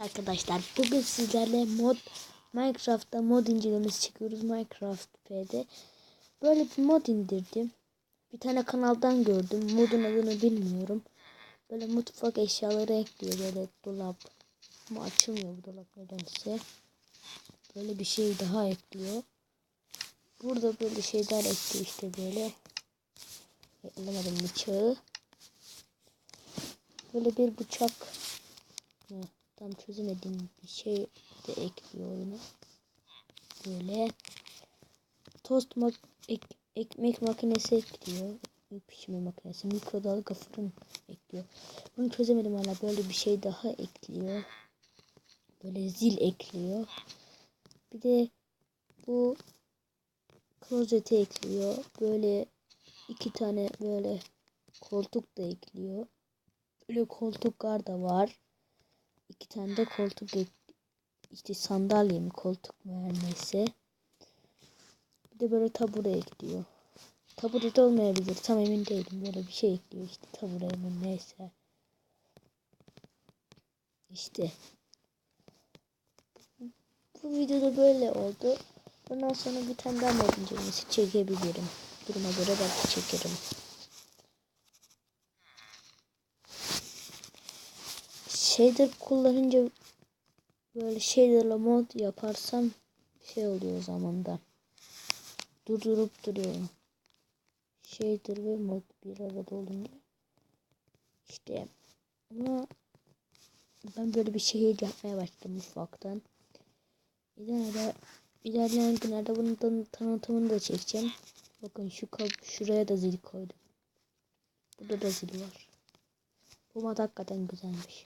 Arkadaşlar bugün sizlerle mod Minecraft'ta mod incelemesi çekiyoruz Minecraft P'de. Böyle bir mod indirdim. Bir tane kanaldan gördüm. Modun adını bilmiyorum. Böyle mutfak eşyaları ekliyor böyle dolap. Ama açılmıyor bu dolap nedense. Böyle bir şey daha ekliyor. Burada böyle şeyler ekliyor işte böyle. Eklemedim bıçağı. Böyle bir bıçak. Heh tam çözemediğim bir şey de ekliyor oyuna. Böyle tost mak ek ekmek makinesi ekliyor. Pişirme makinesi, mikrodalga fırın ekliyor. Bunu çözemedim hala. Böyle bir şey daha ekliyor. Böyle zil ekliyor. Bir de bu klozeti ekliyor. Böyle iki tane böyle koltuk da ekliyor. Böyle koltuklar da var iki tane de koltuk işte sandalye mi koltuk mu her neyse. Bir de böyle tabure ekliyor. Tabure de olmayabilir. Tam emin değilim. Böyle bir şey ekliyor işte tabure mi neyse. İşte. Bu videoda böyle oldu. Bundan sonra bir tane daha incelemesi çekebilirim. Duruma göre belki çekerim. Shader kullanınca böyle shader'la mod yaparsam şey oluyor o zaman da durdurup duruyor. Shader ve mod bir arada olunca işte ama ben böyle bir şehir yapmaya başladım ufaktan. İleride ilerleyen günlerde bunun tanıtımını da çekeceğim. Bakın şu kap şuraya da zil koydum. Burada da zil var. Bu mod hakikaten güzelmiş.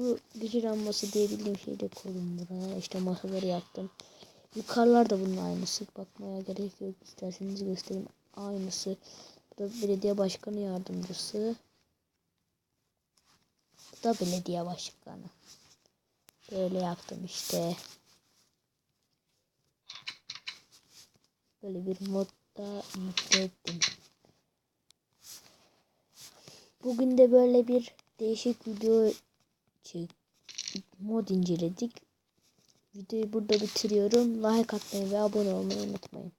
Bu gücü lambası diye bildiğim şeyi de koydum buraya. İşte masaları yaptım. Yukarılar da bunun aynısı. Bakmaya gerek yok. İsterseniz göstereyim. Aynısı. Bu da belediye başkanı yardımcısı. Bu da belediye başkanı. Böyle yaptım işte. Böyle bir modda yüklettim. Bugün de böyle bir değişik video şey, mod inceledik. Videoyu burada bitiriyorum. Like atmayı ve abone olmayı unutmayın.